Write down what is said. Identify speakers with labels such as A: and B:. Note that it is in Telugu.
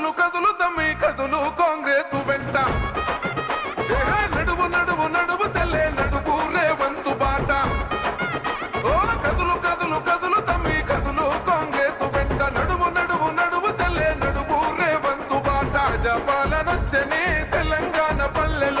A: కదులు కదులు తమ్మి కదులు కాంగ్రెస్ వెంట. నడువు నడువు నడువు తెల్లే నడువు రేవంతు బాట. ఓ కదులు కదులు కదులు తమ్మి కదులు కాంగ్రెస్ వెంట. నడువు నడువు నడువు తెల్లే నడువు రేవంతు బాట. జపాలనొచ్చని తెలంగాణ పల్లెలు.